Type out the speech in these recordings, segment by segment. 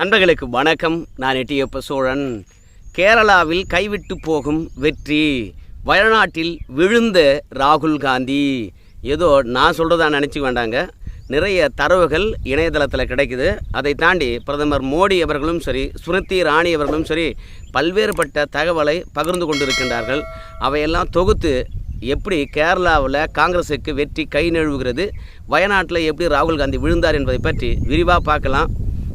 நண்பர்களுக்கு வணக்கம். நான் எட்டியப்ப சோழன். கேரளாவில் கைவிட்டு போகும் வெற்றி வயநாட்டில் விழுந்த ராகுல் காந்தி. ஏதோ நான் சொல்கிறதா நினச்சி வேண்டாங்க. நிறைய தரவுகள் இணையதளத்தில் கிடைக்குது. அதை தாண்டி பிரதமர் மோடி அவர்களும் சரி ஸ்மிருதி ராணி அவர்களும் சரி பல்வேறுபட்ட தகவலை பகிர்ந்து கொண்டிருக்கின்றார்கள். அவையெல்லாம் தொகுத்து எப்படி கேரளாவில் காங்கிரஸுக்கு வெற்றி கை நழுவுகிறது வயநாட்டில் எப்படி ராகுல் காந்தி விழுந்தார் என்பதை பற்றி விரிவாக பார்க்கலாம்.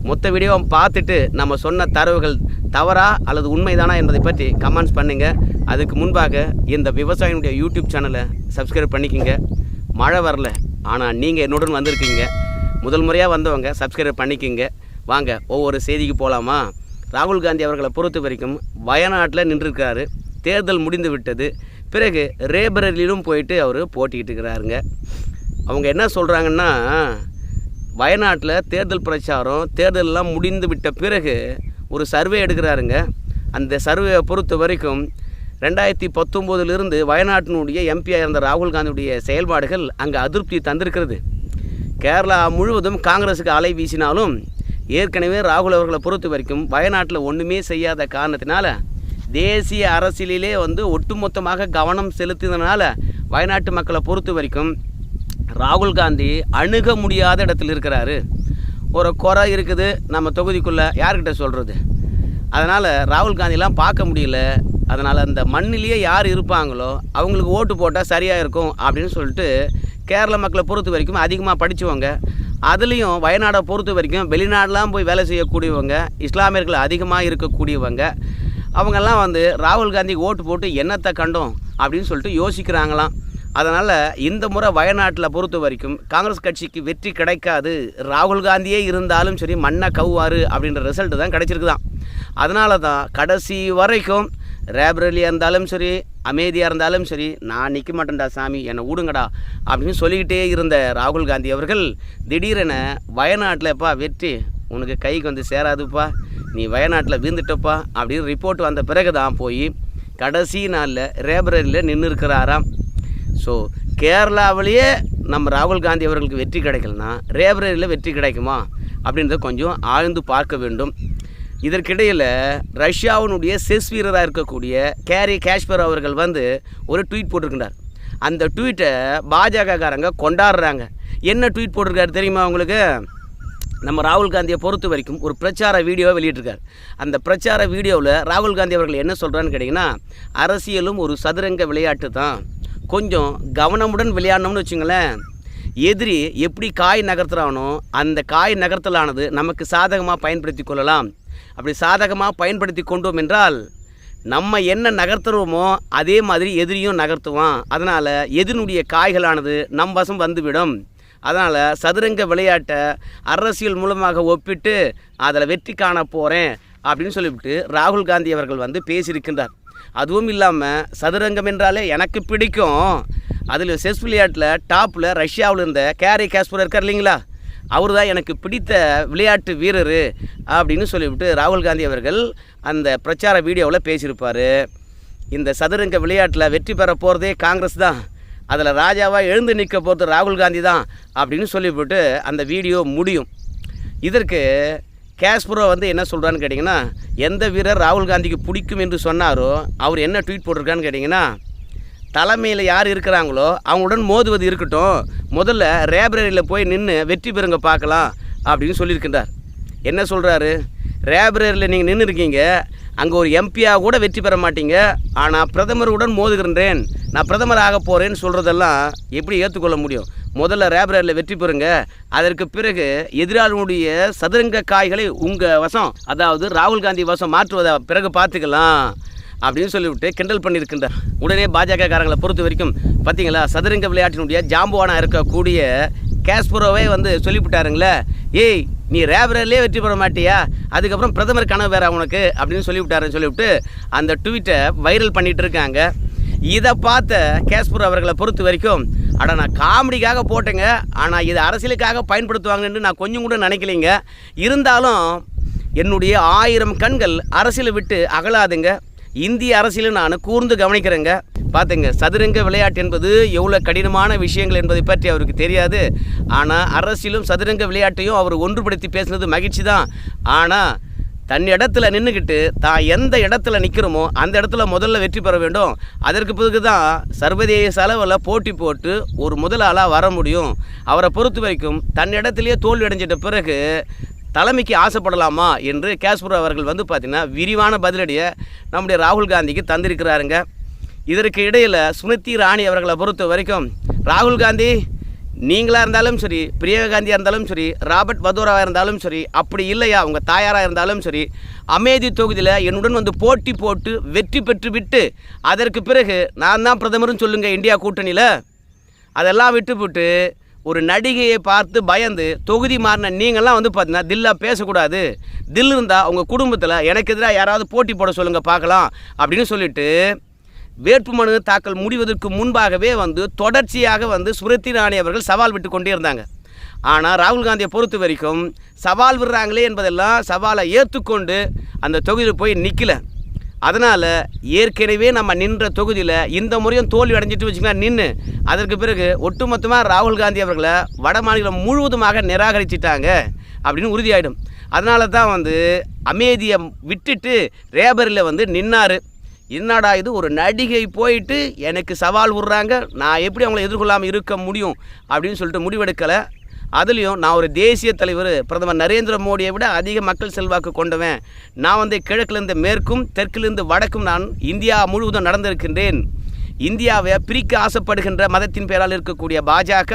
மொத்த வீடியோவை பார்த்துட்டு நம்ம சொன்ன தரவுகள் தவறா அல்லது உண்மைதானா என்பதை பற்றி கமெண்ட்ஸ் பண்ணுங்கள் அதுக்கு முன்பாக இந்த விவசாயினுடைய யூடியூப் சேனலை சப்ஸ்கிரைப் பண்ணிக்கோங்க. மழை வரல ஆனால் நீங்கள் என்னுடன் வந்திருக்கீங்க. முதல் முறையாக வந்தவங்க சப்ஸ்கிரைப் பண்ணிக்கோங்க. வாங்க ஒவ்வொரு செய்திக்கு போகலாமா ராகுல் காந்தி அவர்களை பொறுத்த வரைக்கும் வயநாட்டில் நின்றுருக்காரு. தேர்தல் முடிந்து விட்டது. பிறகு ரேபரலிலும் போயிட்டு அவர் போட்டிக்கிட்டு இருக்கிறாருங்க அவங்க என்ன சொல்கிறாங்கன்னா வயநாட்டில் தேர்தல் பிரச்சாரம் தேர்தலெலாம் முடிந்து விட்ட பிறகு ஒரு சர்வே எடுக்கிறாருங்க. அந்த சர்வேவை பொறுத்த வரைக்கும் ரெண்டாயிரத்தி பத்தொம்போதிலிருந்து வயநாட்டினுடைய எம்பியாக இருந்த ராகுல் காந்தியுடைய செயல்பாடுகள் அங்கே அதிருப்தி தந்திருக்கிறது. கேரளா முழுவதும் காங்கிரஸுக்கு அலை வீசினாலும் ஏற்கனவே ராகுல் அவர்களை பொறுத்த வரைக்கும் வயநாட்டில் ஒன்றுமே செய்யாத காரணத்தினால தேசிய அரசியலிலே வந்து ஒட்டுமொத்தமாக கவனம் செலுத்தினதுனால வயநாட்டு மக்களை பொறுத்த வரைக்கும் ராகுல் காந்தி அணுக முடியாத இடத்துல இருக்கிறாரு. ஒரு குறை இருக்குது நம்ம தொகுதிக்குள்ளே யார்கிட்ட சொல்கிறது அதனால் ராகுல் காந்திலாம் பார்க்க முடியல. அதனால் அந்த மண்ணிலேயே யார் இருப்பாங்களோ அவங்களுக்கு ஓட்டு போட்டால் சரியாக இருக்கும் அப்படின்னு சொல்லிட்டு கேரள மக்களை பொறுத்த வரைக்கும் அதிகமாக படித்தவங்க அதுலேயும் வயநாடை பொறுத்த வரைக்கும் வெளிநாடெலாம் போய் வேலை செய்யக்கூடியவங்க இஸ்லாமியர்கள் அதிகமாக இருக்கக்கூடியவங்க அவங்கெல்லாம் வந்து ராகுல் காந்திக்கு ஓட்டு போட்டு என்னத்தை கண்டோம் அப்படின்னு சொல்லிட்டு யோசிக்கிறாங்களாம். அதனால் இந்த முறை வயநாட்டில் பொறுத்த வரைக்கும் காங்கிரஸ் கட்சிக்கு வெற்றி கிடைக்காது. ராகுல் காந்தியே இருந்தாலும் சரி மண்ணை கவ்வாரு அப்படின்ற ரிசல்ட் தான் கிடச்சிருக்குதான். அதனால தான் கடைசி வரைக்கும் ரேபரலியாக இருந்தாலும் சரி அமைதியாக இருந்தாலும் சரி நான் நிற்க மாட்டேன்டா சாமி என்னை விடுங்கடா அப்படின்னு சொல்லிக்கிட்டே இருந்த ராகுல் காந்தி அவர்கள் திடீரென வயநாட்டில்ப்பா வெற்றி உனக்கு கைக்கு வந்து சேராதுப்பா நீ வயநாட்டில் வீழ்ந்துட்டப்பா அப்படின்னு ரிப்போர்ட் வந்த பிறகு தான் போய் கடைசி நாளில் ரேபரலியில் நின்று இருக்கிறாராம் ஸோ கேரளாவிலேயே நம்ம ராகுல் காந்தி அவர்களுக்கு வெற்றி கிடைக்கலனா ரேபரேலியில் வெற்றி கிடைக்குமா? அப்படின்றத கொஞ்சம் ஆழ்ந்து பார்க்க வேண்டும். இதற்கிடையில் ரஷ்யாவினுடைய செஸ் வீரராக இருக்கக்கூடிய கேரி காஷ்பர் அவர்கள் வந்து ஒரு ட்வீட் போட்டிருக்கின்றார். அந்த ட்வீட்டை பாஜகக்காரங்க கொண்டாடுறாங்க. என்ன ட்வீட் போட்டிருக்காரு தெரியுமா அவங்களுக்கு நம்ம ராகுல் காந்தியை பொறுத்த வரைக்கும் ஒரு பிரச்சார வீடியோவை வெளியிட்டிருக்கார். அந்த பிரச்சார வீடியோவில் ராகுல் காந்தி அவர்கள் என்ன சொல்கிறான்னு கேட்டிங்கன்னா அரசியலும் ஒரு சதுரங்க விளையாட்டு தான் கொஞ்சம் கவனமுடன் விளையாடணும்னு வச்சுங்களேன். எதிரி எப்படி காய் நகர்த்துறானோ அந்த காய் நகர்த்தலானது நமக்கு சாதகமாக பயன்படுத்தி கொள்ளலாம். அப்படி சாதகமாக பயன்படுத்தி கொண்டோம் என்றால் நம்ம என்ன நகர்த்துறோமோ அதே மாதிரி எதிரியும் நகர்த்துவான். அதனால் எதிரினுடைய காய்களானது நம் வசம் வந்துவிடும். அதனால் சதுரங்க விளையாட்டை அரசியல் மூலமாக ஒப்பிட்டு அதில் வெற்றி காண போகிறேன் அப்படின்னு சொல்லிவிட்டு ராகுல் காந்தி அவர்கள் வந்து பேசியிருக்கின்றார். அதுவும் இல்லாமல் சதுரங்கம் என்றாலே எனக்கு பிடிக்கும். அதில் செஸ் விளையாட்டில் டாப்பில் ரஷ்யாவில் இருந்த கேரி காஸ்பர் இருக்கார் இல்லைங்களா? அவர் தான் எனக்கு பிடித்த விளையாட்டு வீரர் அப்படின்னு சொல்லிவிட்டு ராகுல் காந்தி அவர்கள் அந்த பிரச்சார வீடியோவில் பேசியிருப்பார். இந்த சதுரங்க விளையாட்டில் வெற்றி பெற போகிறதே காங்கிரஸ் தான். அதில் ராஜாவாக எழுந்து நிற்க போகிறது ராகுல் காந்தி தான் அப்படின்னு சொல்லிவிட்டு அந்த வீடியோ முடியும். இதற்கு கேஸ்புரோ வந்து என்ன சொல்கிறான்னு கேட்டிங்கன்னா எந்த வீரர் ராகுல் காந்திக்கு பிடிக்கும் என்று சொன்னாரோ அவர் என்ன ட்வீட் போட்டிருக்கான்னு கேட்டிங்கன்னா தலைமையில் யார் இருக்கிறாங்களோ அவங்களுடன் மோதுவது இருக்கட்டும். முதல்ல ரேபரரியில் போய் நின்று வெற்றி பெறுங்க பார்க்கலாம் அப்படின்னு சொல்லியிருக்கின்றார். என்ன சொல்கிறாரு ரேபரரியில் நீங்கள் நின்று இருக்கீங்க அங்கே ஒரு எம்பியாக கூட வெற்றி பெற மாட்டீங்க ஆனால் பிரதமருடன் மோதுகின்றேன் நான் பிரதமர் ஆக போகிறேன்னு சொல்கிறதெல்லாம் எப்படி ஏற்றுக்கொள்ள முடியும்? முதல்ல ரேபரரில் வெற்றி பெறுங்க. அதற்கு பிறகு எதிராளினுடைய சதுரங்க காய்களை உங்கள் வசம் அதாவது ராகுல் காந்தி வசம் மாற்றுவதை பிறகு பார்த்துக்கலாம் அப்படின்னு சொல்லிவிட்டு கிண்டல் பண்ணியிருக்கின்றார். உடனே பாஜக காரங்களை பொறுத்த வரைக்கும் பார்த்தீங்களா சதுரங்க விளையாட்டினுடைய ஜாம்புவானா இருக்கக்கூடிய கேஸ்புரோவே வந்து சொல்லிவிட்டாருங்களே ஏய் நீ ரேபரர்லேயே வெற்றி பெற மாட்டியா? அதுக்கப்புறம் பிரதமர் கனவு வேற உனக்கு அப்படின்னு சொல்லிவிட்டாருன்னு சொல்லிவிட்டு அந்த ட்வீட்டை வைரல் பண்ணிகிட்டு இருக்காங்க. இதை பார்த்த கேஸ்புர் அவர்களை பொறுத்த வரைக்கும் அட நான் காமெடிக்காக போட்டேங்க. ஆனால் இது அரசியலுக்காக பயன்படுத்துவாங்கன்னு நான் கொஞ்சம் கூட நினைக்கலைங்க. இருந்தாலும் என்னுடைய ஆயிரம் கண்கள் அரசியலை விட்டு அகலாதுங்க. இந்திய அரசியலை நான் கூர்ந்து கவனிக்கிறேங்க. பார்த்துங்க சதுரங்க விளையாட்டு என்பது எவ்வளோ கடினமான விஷயங்கள் என்பதை பற்றி அவருக்கு தெரியாது. ஆனால் அரசியலும் சதுரங்க விளையாட்டையும் அவர் ஒன்றுபடுத்தி பேசுனது மகிழ்ச்சி தான் ஆனால் தன் இடத்துல நின்றுக்கிட்டு தான் எந்த இடத்துல நிற்கிறோமோ அந்த இடத்துல முதல்ல வெற்றி பெற வேண்டும். அதற்கு பிறகு தான் சர்வதேச அளவில் போட்டி போட்டு ஒரு முதல் ஆளாக வர முடியும். அவரை பொறுத்த வரைக்கும் தன் இடத்துலையே தோல்வி அடைஞ்சிட்ட பிறகு தலைமைக்கு ஆசைப்படலாமா என்று கேஸ்புர் அவர்கள் வந்து பார்த்திங்கன்னா விரிவான பதிலடியை நம்முடைய ராகுல் காந்திக்கு தந்திருக்கிறாருங்க. இதற்கு இடையில் ஸ்மிருதி ராணி அவர்களை பொறுத்த வரைக்கும் ராகுல் காந்தி நீங்களாக இருந்தாலும் சரி பிரியங்கா காந்தியாக இருந்தாலும் சரி ராபர்ட் வதோராவாக இருந்தாலும் சரி அப்படி இல்லையா? உங்கள் தாயாராக இருந்தாலும் சரி அமேதி தொகுதியில் என்னுடன் வந்து போட்டி போட்டு வெற்றி பெற்று விட்டு அதற்கு பிறகு நான் தான் பிரதமரும் சொல்லுங்கள் இந்தியா கூட்டணியில். அதெல்லாம் விட்டுவிட்டு ஒரு நடிகையை பார்த்து பயந்து தொகுதி மாறின நீங்கள்லாம் வந்து பார்த்தீங்கன்னா தில்லாக பேசக்கூடாது. தில் இருந்தால் உங்கள் குடும்பத்தில் எனக்கு எதிராக யாராவது போட்டி போட சொல்லுங்கள் பார்க்கலாம் அப்படின்னு சொல்லிவிட்டு வேட்புமனு தாக்கல் முடிவதற்கு முன்பாகவே வந்து தொடர்ச்சியாக வந்து ஸ்மிருதி ராணி அவர்கள் சவால் விட்டு கொண்டே இருந்தாங்க. ஆனால் ராகுல் காந்தியை பொறுத்த வரைக்கும் சவால் விடுறாங்களே என்பதெல்லாம் சவாலை ஏற்றுக்கொண்டு அந்த தொகுதியில் போய் நிற்கல அதனால் ஏற்கனவே நம்ம நின்ற தொகுதியில் இந்த முறையும் தோல்வி அடைஞ்சிட்டு வச்சுக்கலாம் நின்று அதற்கு பிறகு ஒட்டுமொத்தமாக ராகுல் காந்தி அவர்களை வட மாநிலம் முழுவதுமாக நிராகரிச்சிட்டாங்க அப்படின்னு உறுதியாயிடும். அதனால தான் வந்து அமேதியை விட்டுட்டு ரேபரில் வந்து நின்னார். என்னடா இது ஒரு நடிகை போயிட்டு எனக்கு சவால் விட்றாங்க நான் எப்படி அவங்கள எதிர்கொள்ளாமல் இருக்க முடியும் அப்படின்னு சொல்லிட்டு முடிவெடுக்கலை. அதுலேயும் நான் ஒரு தேசிய தலைவர் பிரதமர் நரேந்திர மோடியை விட அதிக மக்கள் செல்வாக்கு கொண்டவன். நான் வந்து கிழக்கிலிருந்து மேற்கும் தெற்கிலிருந்து வடக்கும் நான் இந்தியா முழுவதும் நடந்திருக்கின்றேன். இந்தியாவை பிரிக்க ஆசைப்படுகின்ற மதத்தின் பெயரால் இருக்கக்கூடிய பாஜக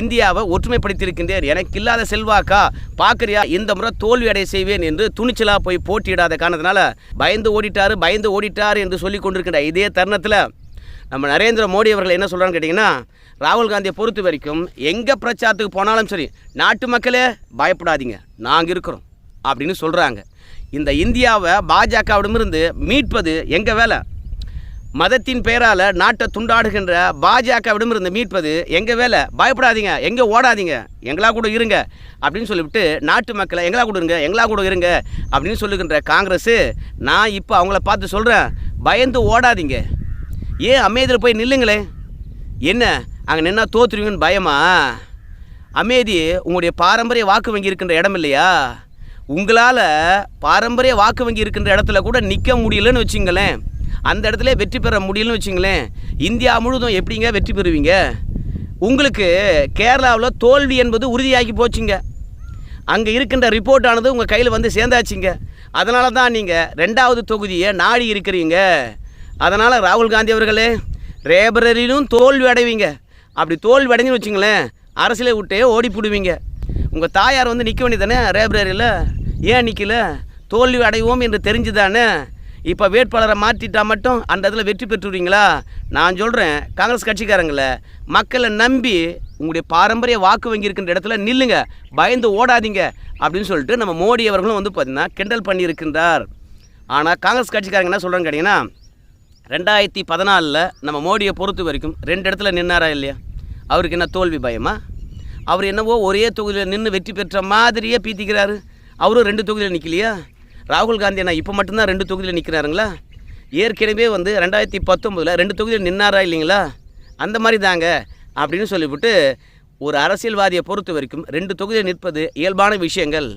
இந்தியாவை ஒற்றுமைப்படுத்தியிருக்கின்றேன். எனக்கு இல்லாத செல்வாக்கா? பார்க்குறியா இந்த முறை தோல்வி அடைய செய்வேன் என்று துணிச்சலாக போய் போட்டியிடாத காரணத்தினால பயந்து ஓடிட்டாரு பயந்து ஓடிட்டார் என்று சொல்லி கொண்டிருக்கின்ற இதே தருணத்தில் நம்ம நரேந்திர மோடி அவர்கள் என்ன சொல்கிறான்னு கேட்டிங்கன்னா ராகுல் காந்தியை பொறுத்த வரைக்கும் எங்கே பிரச்சாரத்துக்கு போனாலும் சரி நாட்டு மக்களே பயப்படாதீங்க நாங்கள் இருக்கிறோம் அப்படின்னு சொல்கிறாங்க இந்த இந்தியாவை பாஜகவிடமிருந்து மீட்பது எங்கள் வேலை? மதத்தின் பெயரால் நாட்டை துண்டாடுகின்ற பாஜகவிடமிருந்து மீட்பது எங்கள் வேலை? பயப்படாதீங்க. எங்கே ஓடாதீங்க? எங்களா கூட இருங்க. அப்படின்னு சொல்லிவிட்டு நாட்டு மக்களை எங்களா கூட இருங்க எங்களா கூட இருங்க அப்படின்னு சொல்லுகின்ற காங்கிரஸ் நான் இப்போ அவங்கள பார்த்து சொல்கிறேன் பயந்து ஓடாதீங்க. ஏன் அமைதியில் போய் நில்லுங்களே? என்ன? அங்கே நின்னா தோத்துருவீங்கன்னு பயமா? அமேதி உங்களுடைய பாரம்பரிய வாக்கு வங்கி இருக்கின்ற இடம் இல்லையா? உங்களால் பாரம்பரிய வாக்கு வங்கி இருக்கின்ற இடத்துல கூட நிற்க முடியலன்னு வச்சுங்களேன். அந்த இடத்துல வெற்றி பெற முடியலன்னு வச்சுங்களேன் இந்தியா முழுவதும் எப்படிங்க வெற்றி பெறுவீங்க? உங்களுக்கு கேரளாவில் தோல்வி என்பது உறுதியாகி போச்சுங்க. அங்கே இருக்கின்ற ரிப்போர்ட் ஆனது உங்கள் கையில் வந்து சேர்ந்தாச்சுங்க. அதனால தான் நீங்கள் ரெண்டாவது தொகுதியை நாடி இருக்கிறீங்க. அதனால் ராகுல் காந்தி அவர்களே ரேபரரிலும் தோல்வி அடைவீங்க. அப்படி தோல்வி அடைஞ்சுன்னு வச்சுங்களேன் அரசியலை விட்டே ஓடி போடுவீங்க உங்கள் தாயார் வந்து நிற்க வேண்டியதானே ரேபரரியில்? ஏன் நிற்கல தோல்வி அடைவோம் என்று தெரிஞ்சுதானே இப்போ வேட்பாளரை மாற்றிட்டா மட்டும் அந்த இடத்துல வெற்றி பெற்றுருவீங்களா நான் சொல்கிறேன் காங்கிரஸ் கட்சிக்காரங்கள மக்களை நம்பி உங்களுடைய பாரம்பரிய வாக்கு வங்கி இருக்கின்ற இடத்துல நில்லுங்க பயந்து ஓடாதீங்க அப்படின்னு சொல்லிட்டு நம்ம மோடி அவர்களும் வந்து பார்த்திங்கன்னா கிண்டல் பண்ணியிருக்கின்றார். ஆனால் காங்கிரஸ் கட்சிக்காரங்க என்ன சொல்கிறாங்க கேட்டிங்கன்னா ரெண்டாயிரத்தி பதினாலில் நம்ம மோடியை பொறுத்த வரைக்கும் ரெண்டு இடத்துல நின்னாரா இல்லையா? அவருக்கு என்ன தோல்வி பயமா? அவர் என்னவோ ஒரே தொகுதியில் நின்று வெற்றி பெற்ற மாதிரியே பீத்திக்கிறாரு. அவரும் ரெண்டு தொகுதியில் நிற்கலையா ராகுல் காந்தி நான் இப்போ மட்டும்தான் ரெண்டு தொகுதியில் நிற்கிறாருங்களா ஏற்கனவே வந்து ரெண்டாயிரத்தி பத்தொம்போதில் ரெண்டு தொகுதியில் நின்னாரா இல்லைங்களா? அந்த மாதிரி தாங்க அப்படின்னு சொல்லிவிட்டு ஒரு அரசியல்வாதியை பொறுத்த வரைக்கும் ரெண்டு தொகுதியில் நிற்பது இயல்பான விஷயங்கள்.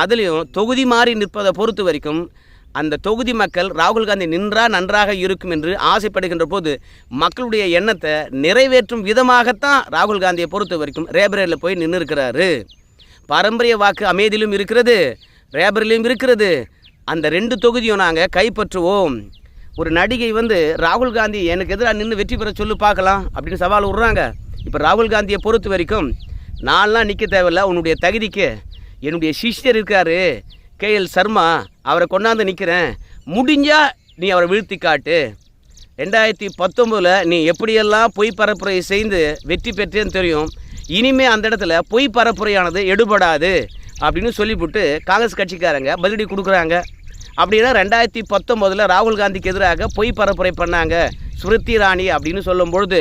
அதுலேயும் தொகுதி மாறி நிற்பதை பொறுத்த வரைக்கும் அந்த தொகுதி மக்கள் ராகுல் காந்தி நின்றா நன்றாக இருக்கும் என்று ஆசைப்படுகின்ற போது மக்களுடைய எண்ணத்தை நிறைவேற்றும் விதமாகத்தான் ராகுல் காந்தியை பொறுத்த வரைக்கும் ரேபரேலில் போய் நின்று இருக்கிறாரு பாரம்பரிய வாக்கு அமைதியிலும் இருக்கிறது ரேபரிலையும் இருக்கிறது. அந்த ரெண்டு தொகுதியும் நாங்கள் கைப்பற்றுவோம். ஒரு நடிகை வந்து ராகுல் காந்தி எனக்கு எதிராக நின்று வெற்றி பெற சொல்லு பார்க்கலாம் அப்படின்னு சவால் விட்றாங்க. இப்போ ராகுல் காந்தியை பொறுத்த வரைக்கும் நான்லாம் நிற்க தேவையில்ல. உன்னுடைய தகுதிக்கு என்னுடைய சிஷ்யர் இருக்காரு கே. எல். சர்மா அவரை கொண்டாந்து நிற்கிறேன் முடிஞ்சால் நீ அவரை வீழ்த்தி காட்டு. ரெண்டாயிரத்தி பத்தொம்போதில் நீ எப்படியெல்லாம் பொய் பரப்புரை செய்து வெற்றி பெற்றேன்னு தெரியும். இனிமே அந்த இடத்துல பொய் பரப்புரையானது எடுபடாது அப்படின்னு சொல்லிவிட்டு காங்கிரஸ் கட்சிக்காரங்க பதிலடி கொடுக்குறாங்க. அப்படின்னா ரெண்டாயிரத்தி பத்தொம்போதில் ராகுல் காந்திக்கு எதிராக பொய் பரப்புரை பண்ணாங்க ஸ்மிருதி ராணி அப்படின்னு சொல்லும் பொழுது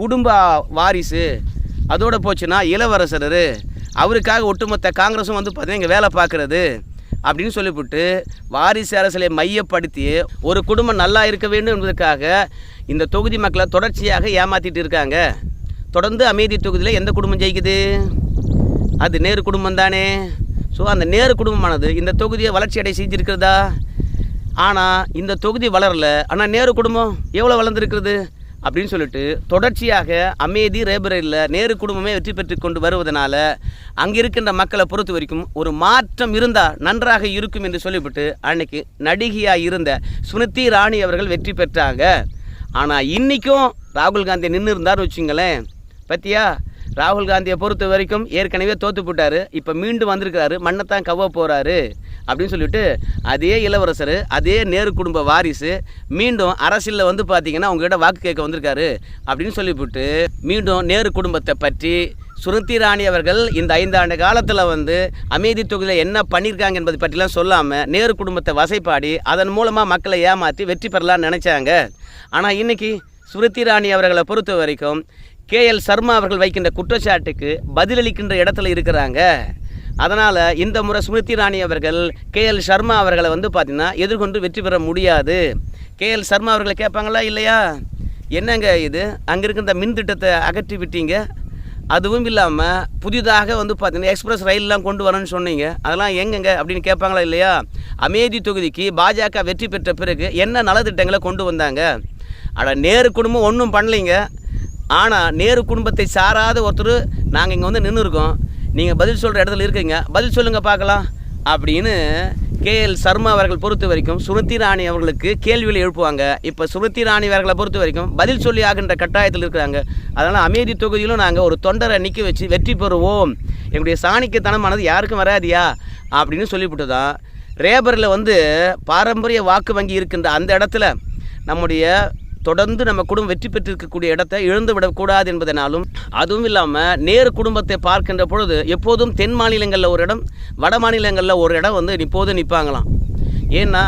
குடும்ப வாரிசு அதோட போச்சுன்னா இளவரசர் அவருக்காக ஒட்டுமொத்த காங்கிரஸும் வந்து பார்த்தீங்கன்னா இங்கே வேலை பார்க்குறது அப்படின்னு சொல்லிவிட்டு வாரிசு அரசியலை மையப்படுத்தி ஒரு குடும்பம் நல்லா இருக்க வேண்டும் என்பதற்காக இந்த தொகுதி மக்களை தொடர்ச்சியாக ஏமாற்றிட்டு இருக்காங்க. தொடர்ந்து அமைதி தொகுதியில் எந்த குடும்பம் ஜெயிக்குது? அது நேரு குடும்பம் தானே? ஸோ அந்த நேரு குடும்பமானது இந்த தொகுதியை வளர்ச்சி அடை செஞ்சுருக்கிறதா? ஆனால் இந்த தொகுதி வளரல. ஆனால் நேரு குடும்பம் எவ்வளோ வளர்ந்துருக்கிறது? அப்படின்னு சொல்லிட்டு தொடர்ச்சியாக அமேதி ரேபரேலில் நேரு குடும்பமே வெற்றி பெற்று கொண்டு வருவதனால அங்கே இருக்கின்ற மக்களை பொறுத்த வரைக்கும் ஒரு மாற்றம் இருந்தால் நன்றாக இருக்கும் என்று சொல்லிவிட்டு அன்னைக்கு நடிகையாக இருந்த சுனிதி ராணி அவர்கள் வெற்றி பெற்றாங்க. ஆனால் இன்றைக்கும் ராகுல் காந்தி நின்று இருந்தார்னு வச்சுங்களேன். பத்தியா? ராகுல் காந்தியை பொறுத்த வரைக்கும் ஏற்கனவே தோத்து போட்டாரு. இப்போ மீண்டும் வந்திருக்கிறாரு. மண்ணைத்தான் கவ்வ போகிறாரு அப்படின்னு சொல்லிட்டு அதே இளவரசர் அதே நேரு குடும்ப வாரிசு மீண்டும் அரசியலில் வந்து பார்த்தீங்கன்னா உங்ககிட்ட வாக்கு கேட்க வந்திருக்காரு. அப்படின்னு சொல்லிவிட்டு மீண்டும் நேரு குடும்பத்தை பற்றி சுருத்தி ராணி அவர்கள் இந்த ஐந்தாண்டு காலத்தில் வந்து அமைதி தொகுதியில் என்ன பண்ணியிருக்காங்க என்பதை பற்றிலாம் சொல்லாமல் நேரு குடும்பத்தை வசைப்பாடி அதன் மூலமாக மக்களை ஏமாற்றி வெற்றி பெறலாம்னு நினச்சாங்க. ஆனால் இன்னைக்கு ஸ்மிருதி ராணி அவர்களை பொறுத்த வரைக்கும் கே எல் சர்மா அவர்கள் வைக்கின்ற குற்றச்சாட்டுக்கு பதிலளிக்கின்ற இடத்துல இருக்கிறாங்க. அதனால் இந்த முறை ஸ்மிருதி ராணி அவர்கள் கே எல் சர்மா அவர்களை வந்து பார்த்திங்கன்னா எதிர்கொண்டு வெற்றி பெற முடியாது. கே எல் சர்மா அவர்களை கேட்பாங்களா இல்லையா? என்னங்க இது? அங்கே இருக்கின்ற மின் திட்டத்தை அகற்றி விட்டீங்க. அதுவும் இல்லாமல் புதிதாக வந்து பார்த்தீங்கன்னா எக்ஸ்பிரஸ் ரயிலெலாம் கொண்டு வரேன்னு சொன்னீங்க. அதெல்லாம் எங்கெங்க அப்படின்னு கேட்பாங்களா இல்லையா? அமேதி தொகுதிக்கு பாஜக வெற்றி பெற்ற பிறகு என்ன நலத்திட்டங்களை கொண்டு வந்தாங்க? ஆனால் நேரு குடும்பம் ஒன்றும் பண்ணலைங்க. ஆனால் நேரு குடும்பத்தை சாராத ஒருத்தர் நாங்கள் இங்கே வந்து நின்று இருக்கோம் நீங்கள் பதில் சொல்கிற இடத்துல இருக்கீங்க. பதில் சொல்லுங்கள் பார்க்கலாம். அப்படின்னு கே எல் சர்மா அவர்கள் பொறுத்த வரைக்கும் சுமதி ராணி அவர்களுக்கு கேள்விகளை எழுப்புவாங்க. இப்போ சுமதி ராணி அவர்களை பொறுத்த வரைக்கும் பதில் சொல்லி ஆகின்ற கட்டாயத்தில் இருக்கிறாங்க. அதனால் அமேதி தொகுதியிலும் நாங்கள் ஒரு தொண்டரை நிற்க வச்சு வெற்றி பெறுவோம். எங்களுடைய சாணிக்கத்தனமானது யாருக்கும் வராதியா? அப்படின்னு சொல்லிவிட்டு தான் ரேபரில் வந்து பாரம்பரிய வாக்கு வங்கி இருக்கின்ற அந்த இடத்துல நம்முடைய தொடர்ந்து நம்ம குடும்பம் வெற்றி பெற்றிருக்கக்கூடிய இடத்தை இழந்து விடக்கூடாது என்பதனாலும் அதுவும் இல்லாமல் நேரு குடும்பத்தை பார்க்கின்ற பொழுது எப்போதும் தென் மாநிலங்களில் ஒரு இடம் வட மாநிலங்களில் ஒரு இடம் வந்து இப்போது நிற்பாங்களாம் ஏன்னா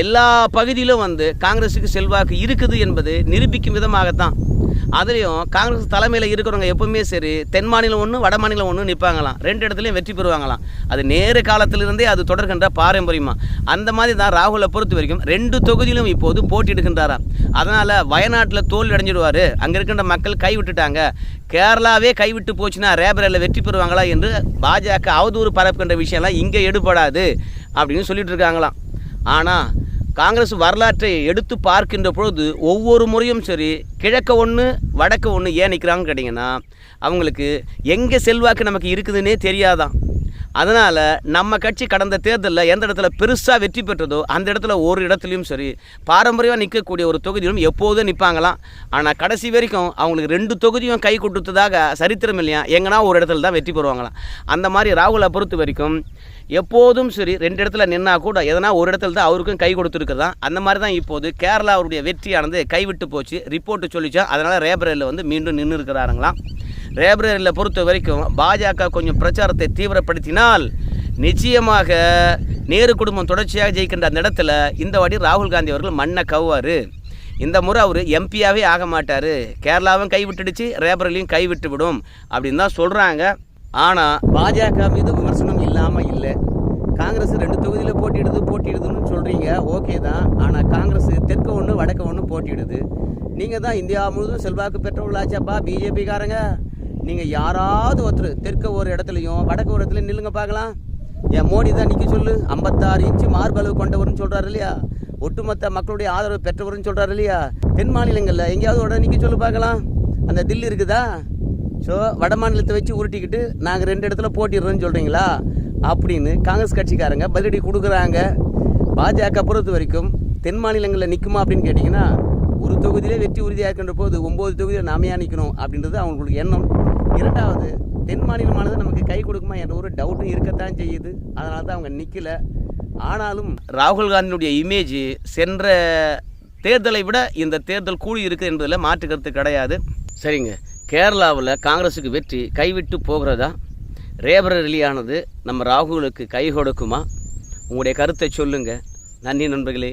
எல்லா பகுதியிலும் வந்து காங்கிரஸுக்கு செல்வாக்கு இருக்குது என்பது நிரூபிக்கும் விதமாகத்தான். அதுலேயும் காங்கிரஸ் தலைமையில் இருக்கிறவங்க எப்பவுமே சரி தென் மாநிலம் ஒன்று வட மாநிலம் ஒன்று நிற்பாங்களாம் ரெண்டு இடத்துலையும் வெற்றி பெறுவாங்களாம். அது நேரு காலத்திலிருந்தே அது தொடர்கின்ற பாரம்பரியமாக அந்த மாதிரி தான் ராகுலை பொறுத்த வரைக்கும் ரெண்டு தொகுதியிலும் இப்போது போட்டியிடுகின்றாராம். அதனால் வயநாட்டில் தோல்வி அடைஞ்சிடுவார். அங்கே இருக்கின்ற மக்கள் கைவிட்டுட்டாங்க. கேரளாவே கைவிட்டு போச்சுன்னா ரேபரில் வெற்றி பெறுவாங்களா என்று பாஜக அவதூறு பரப்புகின்ற விஷயம்லாம் இங்கே எடுபடாது அப்படின்னு சொல்லிட்டு இருக்காங்களாம். ஆனால் காங்கிரஸ் வரலாற்றை எடுத்து பார்க்கின்ற பொழுது ஒவ்வொரு முறையும் சரி கிழக்க ஒன்று வடக்க ஒன்று ஏன் நிற்கிறாங்கன்னு கேட்டிங்கன்னா அவங்களுக்கு எங்கே செல்வாக்கு நமக்கு இருக்குதுன்னே தெரியாதான். அதனால் நம்ம கட்சி கடந்த தேர்தலில் எந்த இடத்துல பெருசாக வெற்றி பெற்றதோ அந்த இடத்துல ஒரு இடத்துலையும் சரி பாரம்பரியமாக நிற்கக்கூடிய ஒரு தொகுதியிலும் எப்போதும் நிற்பாங்களாம் ஆனால் கடைசி வரைக்கும் அவங்களுக்கு ரெண்டு தொகுதியும் கை கொடுத்ததாக சரித்திரம் இல்லையா? எங்கன்னா ஒரு இடத்துல தான் வெற்றி பெறுவாங்களாம். அந்த மாதிரி ராகுலை பொறுத்த வரைக்கும் எப்போதும் சரி ரெண்டு இடத்துல நின்னா கூட எதனா ஒரு இடத்துல தான் அவருக்கும் கை கொடுத்துருக்குதான் அந்த மாதிரி தான் இப்போது கேரளாவுடைய வெற்றியானது கைவிட்டு போச்சு. ரிப்போர்ட்டு சொல்லிச்சா அதனால் ரேபரேலில் வந்து மீண்டும் நின்று இருக்கிறாருங்களாம் ரேபரேலில் பொறுத்த வரைக்கும் பாஜக கொஞ்சம் பிரச்சாரத்தை தீவிரப்படுத்தினால் நிச்சயமாக நேரு குடும்பம் தொடர்ச்சியாக ஜெயிக்கின்ற அந்த இடத்துல இந்த வாடி ராகுல் காந்தி அவர்கள் மண்ணை கவ்வார் இந்த முறை அவர் எம்பியாகவே ஆக மாட்டார். கேரளாவும் கைவிட்டுடுச்சு ரேபரேலையும் கைவிட்டு விடும் அப்படின்னு தான் சொல்கிறாங்க ஆனால் பாஜக மீது விமர்சனம் இல்லாமல் இல்லை. காங்கிரஸ் ரெண்டு தொகுதியில் போட்டியிடுது போட்டியிடுதுன்னு சொல்கிறீங்க ஓகே தான். ஆனால் காங்கிரஸ் தெற்கு ஒன்று வடக்கு ஒன்று போட்டியிடுது. நீங்கள் தான் இந்தியா முழுவதும் செல்வாக்கு பெற்றவர்களாச்சாப்பா பிஜேபிக்காரங்க. நீங்கள் யாராவது ஒருத்தர் தெற்கு ஒரு இடத்துலையும் வடக்கு ஒரு இடத்துலையும் நில்லுங்க பார்க்கலாம். என் மோடி தான் நிற்க சொல்லு. ஐம்பத்தாறு இன்ச்சு மார்பளவு கொண்டவர்னு சொல்கிறாரு இல்லையா? ஒட்டுமொத்த மக்களுடைய ஆதரவு பெற்றவர்னு சொல்கிறாரு இல்லையா? தென் மாநிலங்களில் எங்கேயாவது உடனே நிற்க சொல்லு பார்க்கலாம். அந்த தில்லி இருக்குதா? ஸோ வட மாநிலத்தை வச்சு உருட்டிக்கிட்டு நாங்கள் ரெண்டு இடத்துல போட்டிடுறோன்னு சொல்கிறீங்களா அப்படின்னு காங்கிரஸ் கட்சிக்காரங்க பதிலடி கொடுக்குறாங்க. பாஜக பொறுத்த வரைக்கும் தென் மாநிலங்களில் நிற்குமா அப்படின்னு கேட்டிங்கன்னா ஒரு தொகுதியிலே வெற்றி உறுதியாக இருக்கின்ற போது ஒம்பது தொகுதியில் நாமையாக நிற்கணும் அப்படின்றது அவங்களுக்கு எண்ணம். இரண்டாவது தென் மாநிலமானது நமக்கு கை கொடுக்குமா என்ற ஒரு டவுட்டும் இருக்கத்தான் செய்யுது. அதனால தான் அவங்க நிற்கல ஆனாலும் ராகுல் காந்தியினுடைய இமேஜ் சென்ற தேர்தலை விட இந்த தேர்தல் கூடி இருக்குது என்பதில் மாற்றுக்கிறது கிடையாது. சரிங்க. கேரளாவில் காங்கிரஸுக்கு வெற்றி கைவிட்டு போகிறதா? ரேபரலியானது நம்ம ராகுலுக்கு கை கொடுக்குமா? உங்களுடைய கருத்தை சொல்லுங்கள் நன்றி நண்பர்களே.